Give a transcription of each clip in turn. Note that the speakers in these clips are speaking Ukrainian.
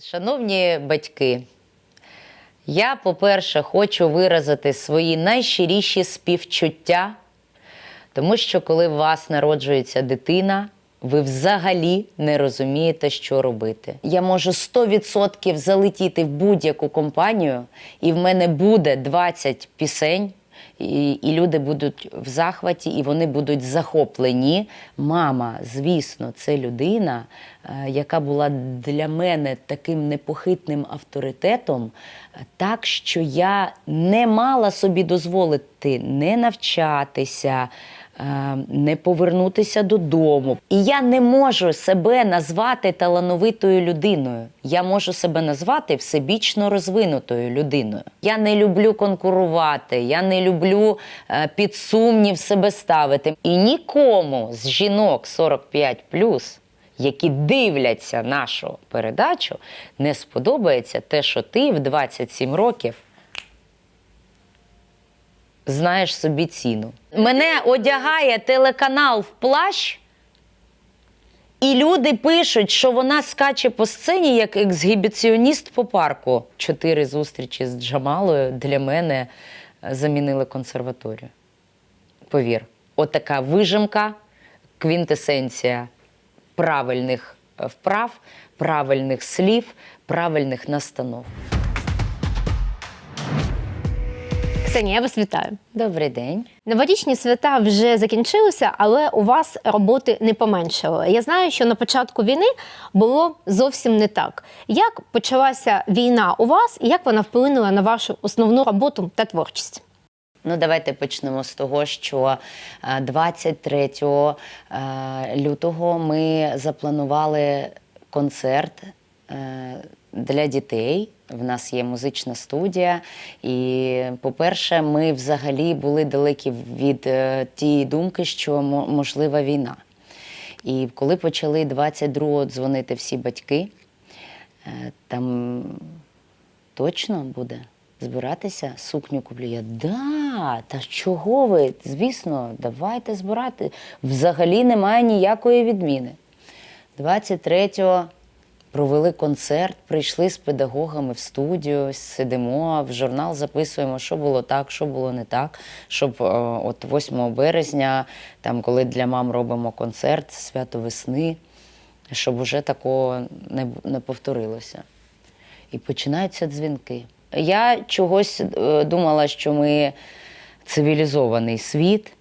Шановні батьки, я, по-перше, хочу виразити свої найщиріші співчуття, тому що коли у вас народжується дитина, ви взагалі не розумієте, що робити. Я можу 100% залетіти в будь-яку компанію, і в мене буде 20 пісень, і, і люди будуть в захваті, і вони будуть захоплені. Мама, звісно, це людина, е, яка була для мене таким непохитним авторитетом, так що я не мала собі дозволити не навчатися. Е, Не повернутися додому. І я не можу себе назвати талановитою людиною. Я можу себе назвати всебічно розвинутою людиною. Я не люблю конкурувати, я не люблю е, під сумнів себе ставити. І нікому з жінок 45 які дивляться нашу передачу, не сподобається те, що ти в 27 років знаєш собі ціну. Мене одягає телеканал в плащ. І люди пишуть, що вона скаче по сцені як ексгібіціоніст по парку. Чотири зустрічі з Джамалою для мене е, замінили консерваторію. Повір, отака вижимка, квінтесенція правильних е, вправ, правильних слів, правильних настанов. Ксенія, я вас вітаю. Добрий день. Новорічні свята вже закінчилися, але у вас роботи не поменшало. Я знаю, що на початку війни було зовсім не так. Як почалася війна у вас і як вона вплинула на вашу основну роботу та творчість? Ну, давайте почнемо з того, що е, 23 е, лютого ми запланували концерт е, для дітей. В нас є музична студія. І, по-перше, ми взагалі були далекі від е, тієї думки, що можлива війна. І коли почали 22-го дзвонити всі батьки, е, там точно буде збиратися, сукню куплю. Я да, та чого ви? Звісно, давайте збирати. Взагалі немає ніякої відміни. 23-го провели концерт, прийшли з педагогами в студію, сидимо, в журнал записуємо, що було так, що було не так. Щоб е, от 8 березня, там, коли для мам робимо концерт, свято весни, щоб уже такого не, не повторилося. І починаються дзвінки. Я чогось е, думала, що ми цивілізований світ,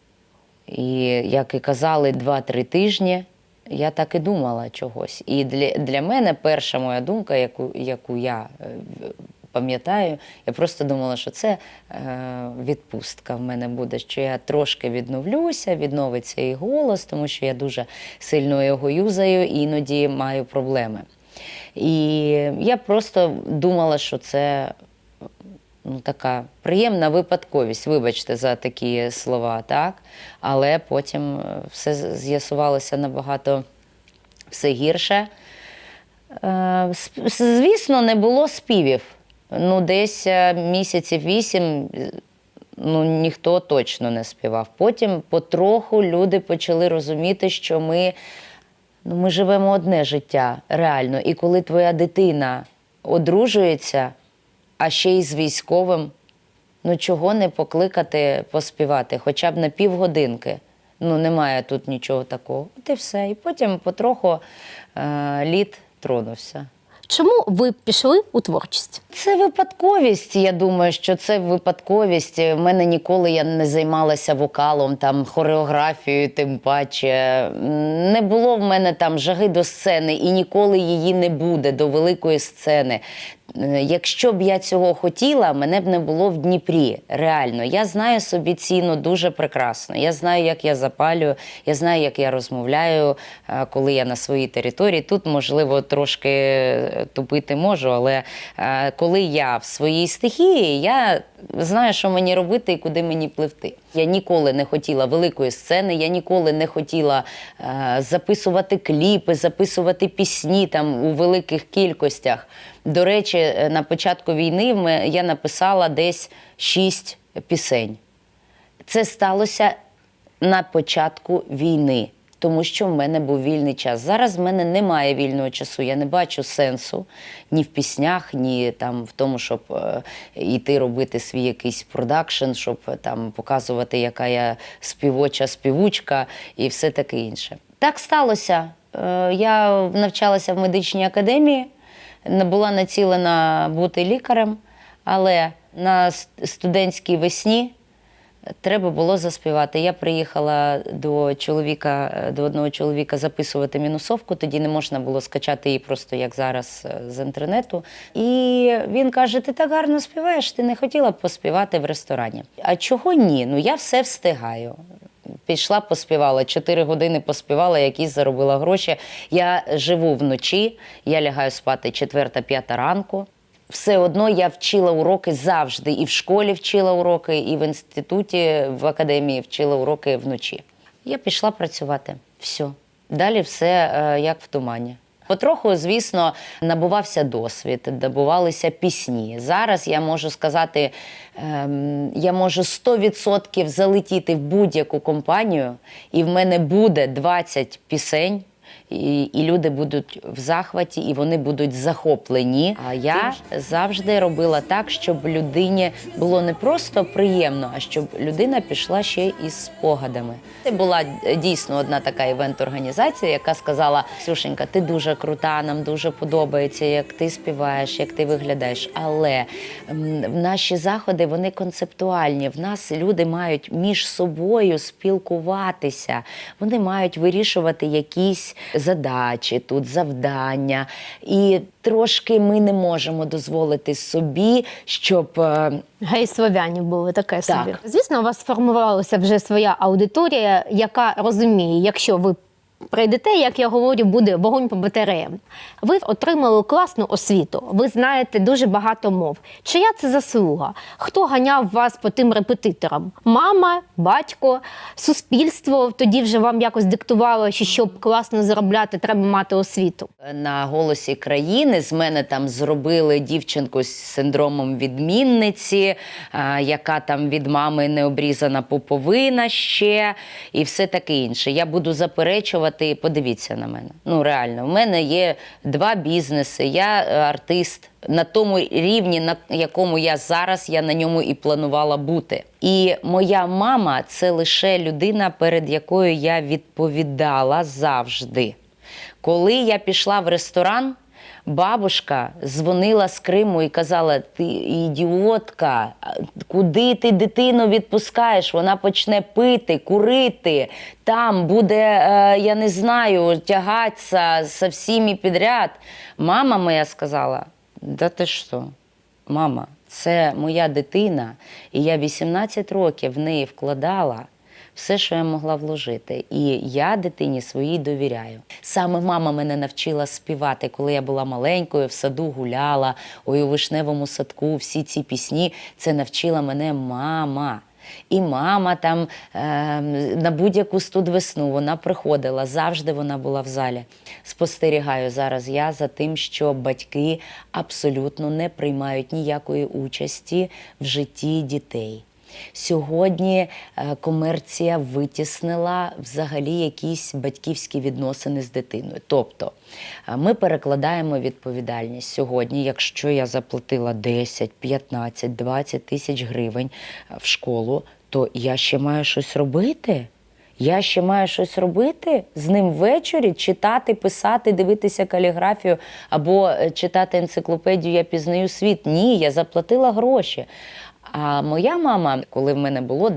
і, як і казали, 2-3 тижні. Я так і думала чогось. І для, для мене перша моя думка, яку, яку я е, пам'ятаю, я просто думала, що це е, відпустка в мене буде, що я трошки відновлюся, відновиться і голос, тому що я дуже сильно його юзаю і іноді маю проблеми. І я просто думала, що це ну, така приємна випадковість, вибачте за такі слова, так? Але потім е, все з'ясувалося набагато все гірше. Е, Звісно, не було співів. Ну, десь е, місяців вісім ну, ніхто точно не співав. Потім потроху люди почали розуміти, що ми, ну, ми живемо одне життя, реально. І коли твоя дитина одружується, а ще й з військовим, ну чого не покликати поспівати, хоча б на півгодинки. Ну, немає тут нічого такого. От і все. І потім потроху е, лід тронувся. Чому ви пішли у творчість? Це випадковість. Я думаю, що це випадковість. У мене ніколи я не займалася вокалом, там хореографією, тим паче. Не було в мене там жаги до сцени, і ніколи її не буде до великої сцени. Е, Якщо б я цього хотіла, мене б не було в Дніпрі. Реально, я знаю собі ціну дуже прекрасно. Я знаю, як я запалюю, я знаю, як я розмовляю, е, коли я на своїй території. Тут, можливо, трошки е, тупити можу, але коли я в своїй стихії, я знаю, що мені робити і куди мені пливти. Я ніколи не хотіла великої сцени, я ніколи не хотіла е, записувати кліпи, записувати пісні там у великих кількостях. До речі, е, на початку війни я написала десь шість пісень. Це сталося на початку війни. Тому що в мене був вільний час. Зараз в мене немає вільного часу. Я не бачу сенсу ні в піснях, ні там в тому, щоб е, йти робити свій якийсь продакшн, щоб е, там показувати, яка я співоча, співучка і все таке інше. Так сталося. Е, Я навчалася в медичній академії, не була націлена бути лікарем, але на студентській весні треба було заспівати. Я приїхала до чоловіка, е, до одного чоловіка записувати мінусовку. Тоді не можна було скачати її просто як зараз е, з інтернету. І він каже: Ти так гарно співаєш, ти не хотіла б поспівати в ресторані. А чого ні? Ну я все встигаю. Пішла, поспівала, чотири години поспівала, якісь заробила гроші. Я живу вночі, я лягаю спати четверта, п'ята ранку. Все одно я вчила уроки завжди. І в школі вчила уроки, і в інституті, в академії вчила уроки вночі. Я пішла працювати. Все. Далі все е, як в тумані. Потроху, звісно, набувався досвід, набувалися пісні. Зараз я можу сказати, ем, я можу 100% залетіти в будь-яку компанію, і в мене буде 20 пісень. І, і люди будуть в захваті, і вони будуть захоплені. А я завжди робила так, щоб людині було не просто приємно, а щоб людина пішла ще із спогадами. Це була е, дійсно одна така івент-організація, яка сказала: Сюшенька, ти дуже крута, нам дуже подобається, як ти співаєш, як ти виглядаєш. Але м, наші заходи вони концептуальні. В нас люди мають між собою спілкуватися, вони мають вирішувати якісь задачі, тут завдання. І трошки ми не можемо дозволити собі, щоб. е, Гей-слов'янів були таке Так. собі. Звісно, у вас сформувалася вже своя аудиторія, яка розуміє, якщо ви прийдете, як я говорю, буде вогонь по батареям. Ви отримали класну освіту, ви знаєте дуже багато мов. Чия це заслуга? Хто ганяв вас по тим репетиторам? Мама, батько, суспільство тоді вже вам якось диктувало, що щоб класно заробляти, треба мати освіту. На голосі країни з мене там зробили дівчинку з синдромом відмінниці, яка там від мами не обрізана пуповина ще, і все таке інше. Я буду заперечувати. Подивіться на мене. Ну реально, в мене є два бізнеси. Я е, артист на тому рівні, на якому я зараз, я на ньому і планувала бути. І моя мама це лише людина, перед якою я відповідала завжди. Коли я пішла в ресторан, бабушка дзвонила з Криму і казала: Ти ідіотка, куди ти дитину відпускаєш? Вона почне пити, курити. Там буде, е, я не знаю, тягатися со всіми підряд. Мама моя сказала: да ти що, мама, це моя дитина, і я 18 років в неї вкладала все, що я могла вложити. І я дитині своїй довіряю. Саме мама мене навчила співати, коли я була маленькою, в саду гуляла, ой, у вишневому садку, всі ці пісні. Це навчила мене мама. І мама там е, на будь-яку студвесну вона приходила, завжди вона була в залі. Спостерігаю зараз я за тим, що батьки абсолютно не приймають ніякої участі в житті дітей. Сьогодні е, комерція витіснила взагалі якісь батьківські відносини з дитиною. Тобто е, ми перекладаємо відповідальність сьогодні, якщо я заплатила 10, 15, 20 тисяч гривень е, в школу, то я ще маю щось робити. Я ще маю щось робити з ним ввечері, читати, писати, дивитися каліграфію або читати енциклопедію Я пізнаю світ. Ні, я заплатила гроші. А моя мама, коли в мене було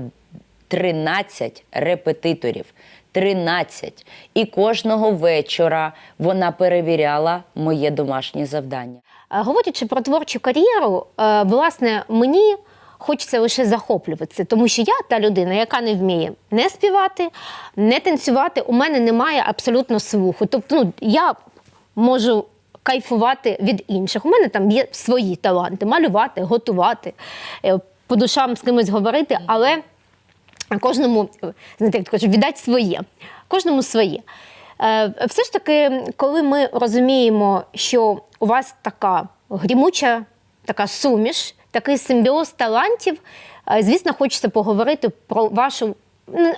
13 репетиторів, 13. І кожного вечора вона перевіряла моє домашнє завдання. Е, Говорячи про творчу кар'єру, е, власне, мені хочеться лише захоплюватися, тому що я та людина, яка не вміє не співати, не танцювати. У мене немає абсолютно слуху. Тобто, ну, я можу кайфувати від інших. У мене там є свої таланти: малювати, готувати, е, по душам з кимось говорити, але кожному, знаєте, як кажуть, віддати своє. Кожному своє. Е, Все ж таки, коли ми розуміємо, що у вас така грімуча, така суміш, такий симбіоз талантів, е, звісно, хочеться поговорити про вашу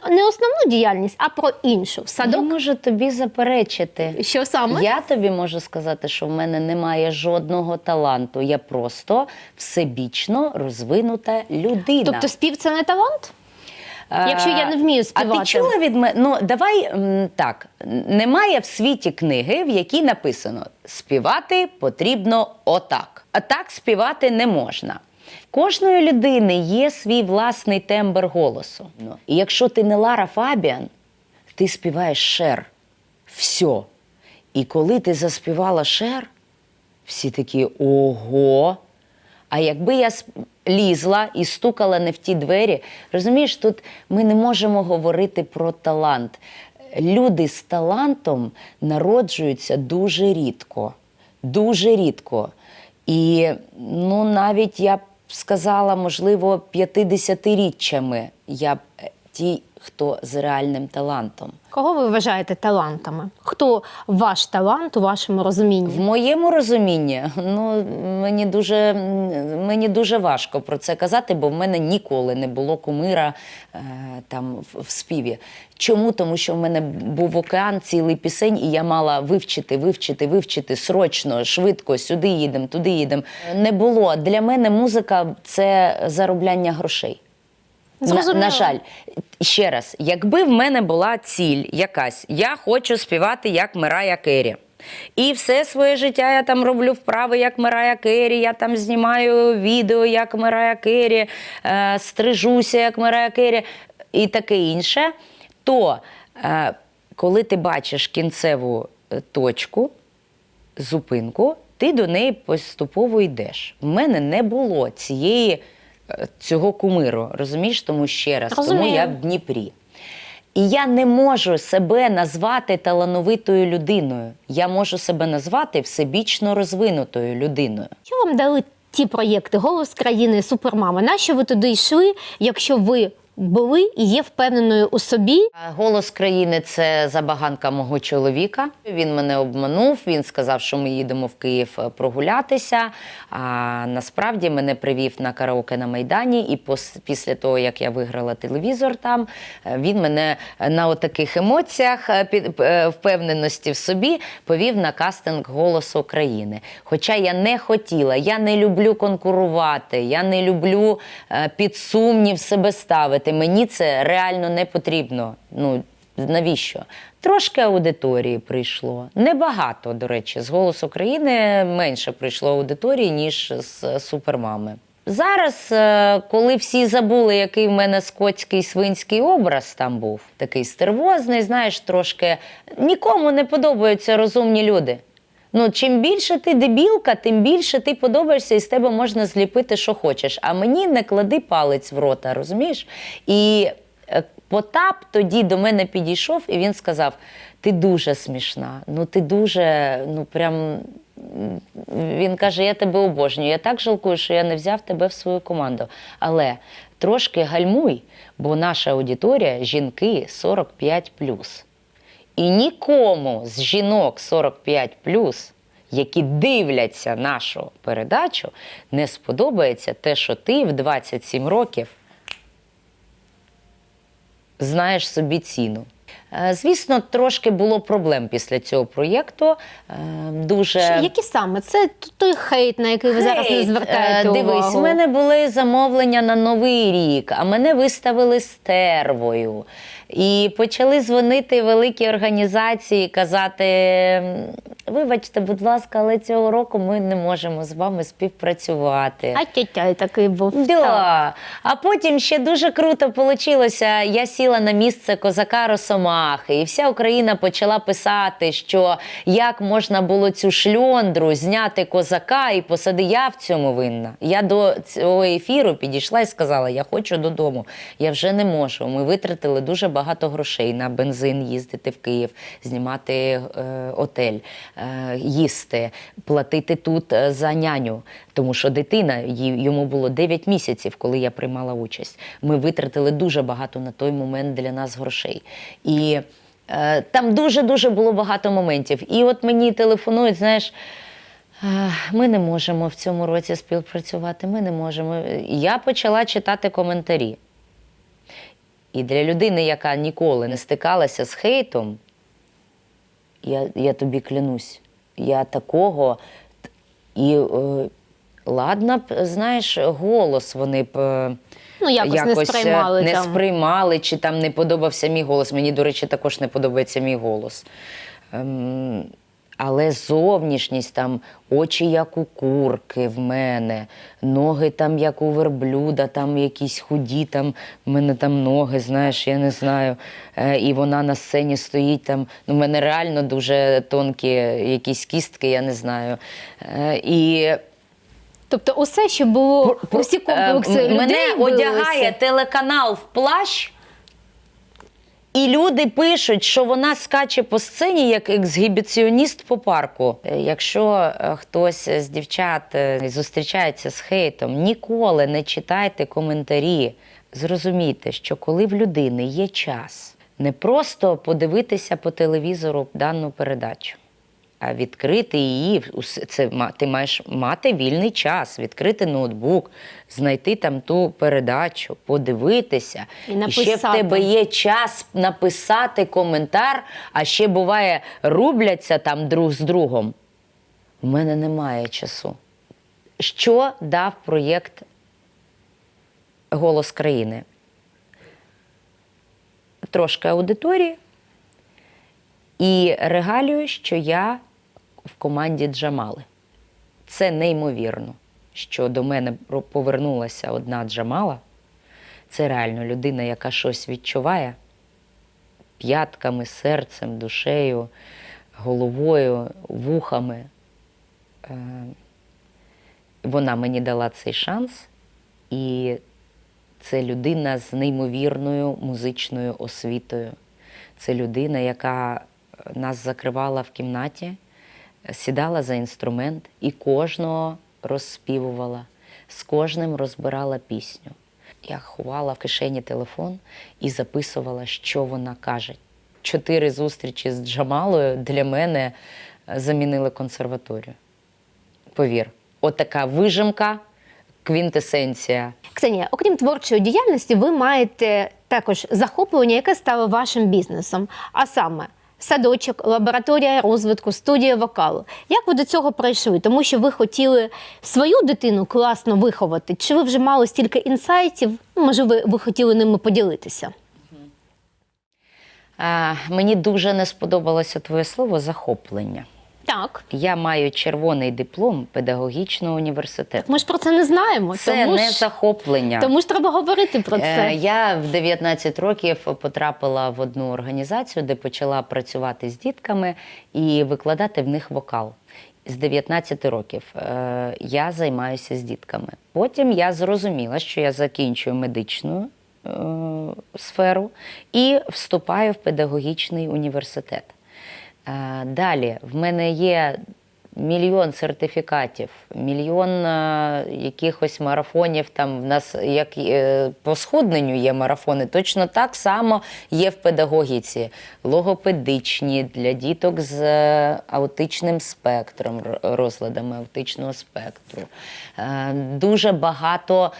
не основну діяльність, а про іншу. В Я Садок. можу тобі заперечити. Що саме? Я тобі можу сказати, що в мене немає жодного таланту. Я просто всебічно розвинута людина. Тобто спів це не талант? А, якщо я не вмію А співати? ти чула від мене? Ну давай м, так. Немає в світі книги, в якій написано: співати потрібно отак. А так співати не можна. Кожної людини є свій власний тембр голосу. Ну, і якщо ти не Лара Фабіан, ти співаєш шер. Все. І коли ти заспівала шер, всі такі ого. А якби я лізла і стукала не в ті двері, розумієш, тут ми не можемо говорити про талант. Люди з талантом народжуються дуже рідко. Дуже рідко. І ну, навіть я б сказала, можливо, 50-річчями я б е, ті, хто з реальним талантом. Кого ви вважаєте талантами? Хто ваш талант у вашому розумінні? В моєму розумінні, ну мені дуже, мені дуже важко про це казати, бо в мене ніколи не було кумира е, там в, в співі. Чому? Тому що в мене був океан цілий пісень, і я мала вивчити, вивчити, вивчити срочно, швидко, сюди їдемо, туди їдемо. Не було. Для мене музика це заробляння грошей. На, на жаль, ще раз, якби в мене була ціль якась, я хочу співати як Мирая Керрі. І все своє життя я там роблю вправи, як Мирая Керрі, я там знімаю відео, як Мирая Керрі, е, стрижуся, як Мирая Керрі і таке інше. То е, коли ти бачиш кінцеву е, точку, зупинку, ти до неї поступово йдеш. В мене не було цієї, цього кумиру, розумієш, тому ще раз, тому я в Дніпрі. І я не можу себе назвати талановитою людиною. Я можу себе назвати всебічно розвинутою людиною. Що вам дали ті проєкти Голос країни, Супермама? Нащо ви туди йшли, якщо ви були і є впевненою у собі? Голос країни це забаганка мого чоловіка. Він мене обманув. Він сказав, що ми їдемо в Київ е, прогулятися. А насправді мене привів на караоке на майдані. І пос- після того, як я виграла телевізор, там е, він мене на отаких емоціях е, під е, впевненості в собі повів на кастинг голосу країни. Хоча я не хотіла, я не люблю конкурувати, я не люблю е, під сумнів себе ставити. Мені це реально не потрібно. Ну навіщо? Трошки аудиторії прийшло. Небагато, до речі, з голосу країни менше прийшло аудиторії, ніж з супермами. Зараз, е, коли всі забули, який в мене скотський свинський образ там був, такий стервозний, знаєш, трошки нікому не подобаються розумні люди. Ну, чим більше ти дебілка, тим більше ти подобаєшся і з тебе можна зліпити, що хочеш. А мені не клади палець в рота, розумієш? І е, Потап тоді до мене підійшов і він сказав: ти дуже смішна, ну ти дуже, ну прям. Він каже: Я тебе обожнюю. Я так жалкую, що я не взяв тебе в свою команду. Але трошки гальмуй, бо наша аудиторія жінки 45 і нікому з жінок 45 які дивляться нашу передачу, не сподобається те, що ти в 27 років знаєш собі ціну. Е, Звісно, трошки було проблем після цього проєкту. Е, Дуже Які саме? Це той хейт, на який ви зараз не Хейт. звертаєте Е, Дивись, увагу. у мене були замовлення на новий рік, а мене виставили стервою. І почали дзвонити великі організації, казати: вибачте, будь ласка, але цього року ми не можемо з вами співпрацювати. А тятя такий був. Да. А потім ще дуже круто вийшло. Я сіла на місце козака Росомахи, і вся Україна почала писати, що як можна було цю шльондру зняти козака і посади. Я в цьому винна. Я до цього ефіру підійшла і сказала: Я хочу додому. Я вже не можу. Ми витратили дуже багато грошей на бензин, їздити в Київ, знімати е, отель, е, їсти, платити тут е, за няню. Тому що дитина, йому було 9 місяців, коли я приймала участь. Ми витратили дуже багато на той момент для нас грошей. І е, там дуже-дуже було багато моментів. І от мені телефонують, знаєш. «Е, Ми не можемо в цьому році співпрацювати, ми не можемо. Я почала читати коментарі. І для людини, яка ніколи не стикалася з хейтом, я, я тобі клянусь, я такого. І е, ладно знаєш, голос вони б. е, Ну, якось не е, сприймали не там. сприймали, чи там не подобався мій голос. Мені, до речі, також не подобається мій голос. Ем, але зовнішність там, очі як у курки в мене, ноги там як у верблюда, там якісь худі, там в мене там ноги, знаєш, я не знаю. Е, і вона на сцені стоїть там. Ну, в мене реально дуже тонкі якісь кістки, я не знаю. Е, і Тобто, усе, що було, усі е, комплекси м- людей мене одягає телеканал в плащ, і люди пишуть, що вона скаче по сцені як ексгібіціоніст по парку. Е, Якщо е, хтось з дівчат е, зустрічається з хейтом, ніколи не читайте коментарі. Зрозумійте, що коли в людини є час не просто подивитися по телевізору дану передачу, відкрити її, це ти маєш мати вільний час, відкрити ноутбук, знайти там ту передачу, подивитися. І ще в тебе є час написати коментар, а ще буває, рубляться там друг з другом. У мене немає часу. Що дав проєкт Голос країни? Трошки аудиторії і регалію, що я в команді Джамали. Це неймовірно, що до мене повернулася одна Джамала. Це реально людина, яка щось відчуває п'ятками, серцем, душею, головою, вухами. Е, Вона мені дала цей шанс, і це людина з неймовірною музичною освітою. Це людина, яка е, нас закривала в кімнаті, сідала за інструмент і кожного розспівувала, з кожним розбирала пісню. Я ховала в кишені телефон і записувала, що вона каже. Чотири зустрічі з Джамалою для мене е, замінили консерваторію. Повір, отака вижимка, квінтесенція. Ксенія, окрім творчої діяльності, ви маєте також захоплення, яке стало вашим бізнесом. А саме садочок, лабораторія розвитку, студія вокалу. Як ви до цього прийшли? Тому що ви хотіли свою дитину класно виховати? Чи ви вже мали стільки інсайтів? Ну, Може, ви, ви хотіли ними поділитися? Мені дуже не сподобалося твоє слово захоплення. Так. Я маю червоний диплом педагогічного університету. Ми ж про це не знаємо. Це тому не ж, захоплення. тому ж треба говорити про це. Е, Я в 19 років потрапила в одну організацію, де почала працювати з дітками і викладати в них вокал. З 19 років е, я займаюся з дітками. Потім я зрозуміла, що я закінчую медичну е, сферу і вступаю в педагогічний університет. Е, Далі в мене є мільйон сертифікатів, мільйон е, якихось марафонів. Там в нас як е, по сходненню є марафони, точно так само є в педагогіці. Логопедичні для діток з аутичним спектром, розладами аутичного спектру. Дуже багато.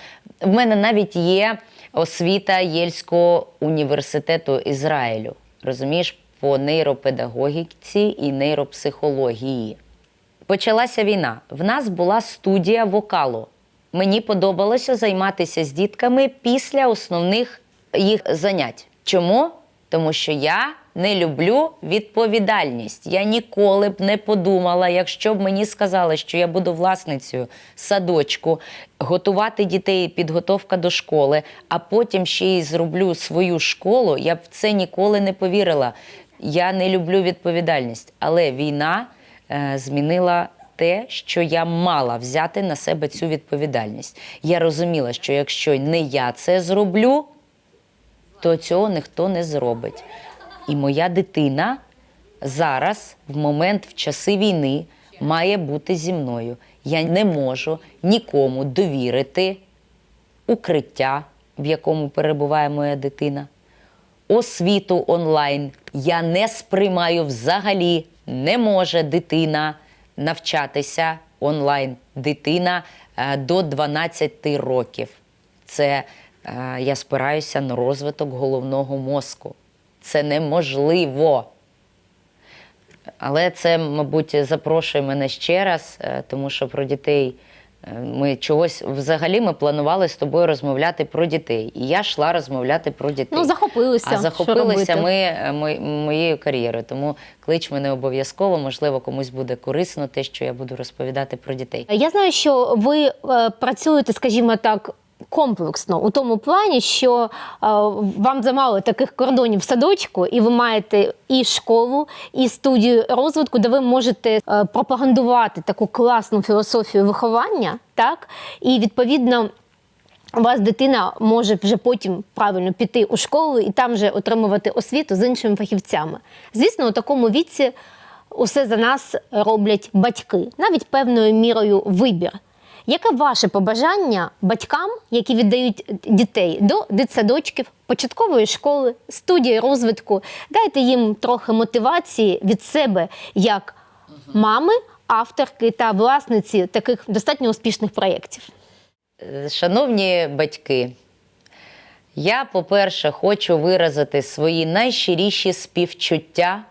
В мене навіть є освіта Єльського університету Ізраїлю. Розумієш, по нейропедагогіці і нейропсихології. Почалася війна. В нас була студія вокалу. Мені подобалося займатися з дітками після основних їх занять. Чому? Тому що я не люблю відповідальність. Я ніколи б не подумала, якщо б мені сказали, що я буду власницею садочку, готувати дітей, підготовка до школи, а потім ще й зроблю свою школу, я б в це ніколи не повірила. Я не люблю відповідальність, але війна е, змінила те, що я мала взяти на себе цю відповідальність. Я розуміла, що якщо не я це зроблю, то цього ніхто не зробить. І моя дитина зараз, в момент в часи війни, має бути зі мною. Я не можу нікому довірити укриття, в якому перебуває моя дитина, освіту онлайн. Я не сприймаю взагалі, не може дитина навчатися онлайн. Дитина е, до 12 років. Це е, я спираюся на розвиток головного мозку. Це неможливо. Але це, мабуть, запрошує мене ще раз, е, тому що про дітей ми чогось взагалі ми планували з тобою розмовляти про дітей. І я йшла розмовляти про дітей. Ну, захопилися. А захопилися ми, ми моєю кар'єрою. Тому клич мене обов'язково. Можливо, комусь буде корисно те, що я буду розповідати про дітей. Я знаю, що ви е, працюєте, скажімо так. Комплексно у тому плані, що е, вам замало таких кордонів в садочку, і ви маєте і школу, і студію розвитку, де ви можете е, пропагандувати таку класну філософію виховання, так і відповідно у вас дитина може вже потім правильно піти у школу і там же отримувати освіту з іншими фахівцями. Звісно, у такому віці усе за нас роблять батьки, навіть певною мірою вибір. Яке ваше побажання батькам, які віддають дітей до дитсадочків, початкової школи, студії розвитку? Дайте їм трохи мотивації від себе як мами, авторки та власниці таких достатньо успішних проєктів. Е, Шановні батьки, я, по-перше, хочу виразити свої найщиріші співчуття,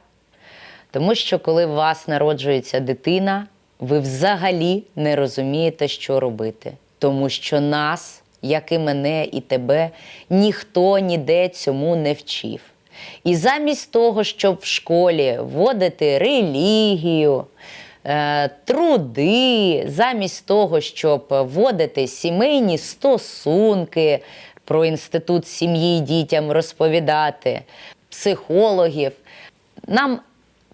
тому що коли у вас народжується дитина, ви взагалі не розумієте, що робити. Тому що нас, як і мене, і тебе, ніхто ніде цьому не вчив. І замість того, щоб в школі вводити релігію, е, труди, замість того, щоб вводити сімейні стосунки, про інститут сім'ї дітям розповідати, психологів, нам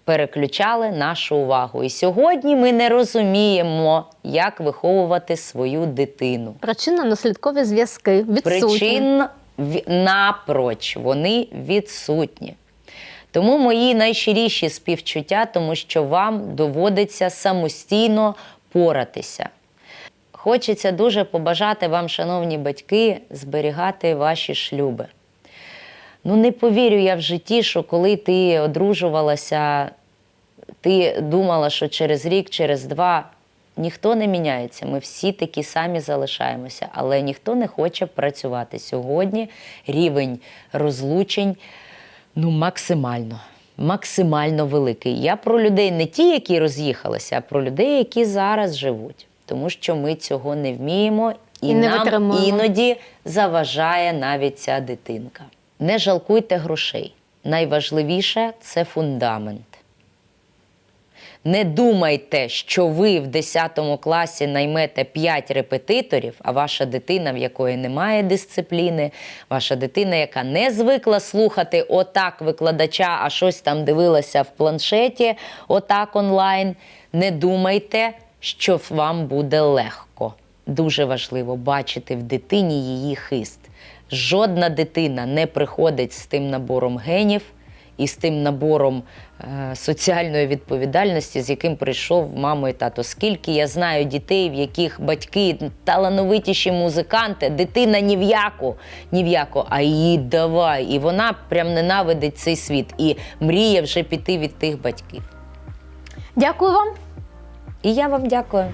переключали нашу увагу. І сьогодні ми не розуміємо, як виховувати свою дитину. Причинно-наслідкові зв'язки відсутні. Причин напроч вони відсутні. Тому мої найщиріші співчуття, тому що вам доводиться самостійно поратися. Хочеться дуже побажати вам, шановні батьки, зберігати ваші шлюби. Ну, не повірю я в житті, що коли ти одружувалася, ти думала, що через рік, через два ніхто не міняється. Ми всі такі самі залишаємося, але ніхто не хоче працювати. Сьогодні рівень розлучень ну, максимально. Максимально великий. Я про людей не ті, які роз'їхалися, а про людей, які зараз живуть. Тому що ми цього не вміємо і, І не нам витримуємо. іноді заважає навіть ця дитинка. Не жалкуйте грошей. Найважливіше це фундамент. Не думайте, що ви в 10 класі наймете 5 репетиторів, а ваша дитина, в якої немає дисципліни, ваша дитина, яка не звикла слухати отак викладача, а щось там дивилася в планшеті, отак онлайн. Не думайте, що вам буде легко. Дуже важливо бачити в дитині її хист. Жодна дитина не приходить з тим набором генів і з тим набором е, соціальної відповідальності, з яким прийшов мама і тато. Скільки я знаю дітей, в яких батьки талановитіші музиканти, дитина ні в яку, ні в яку, а її давай. І вона прям ненавидить цей світ і мріє вже піти від тих батьків. Дякую вам. І я вам дякую.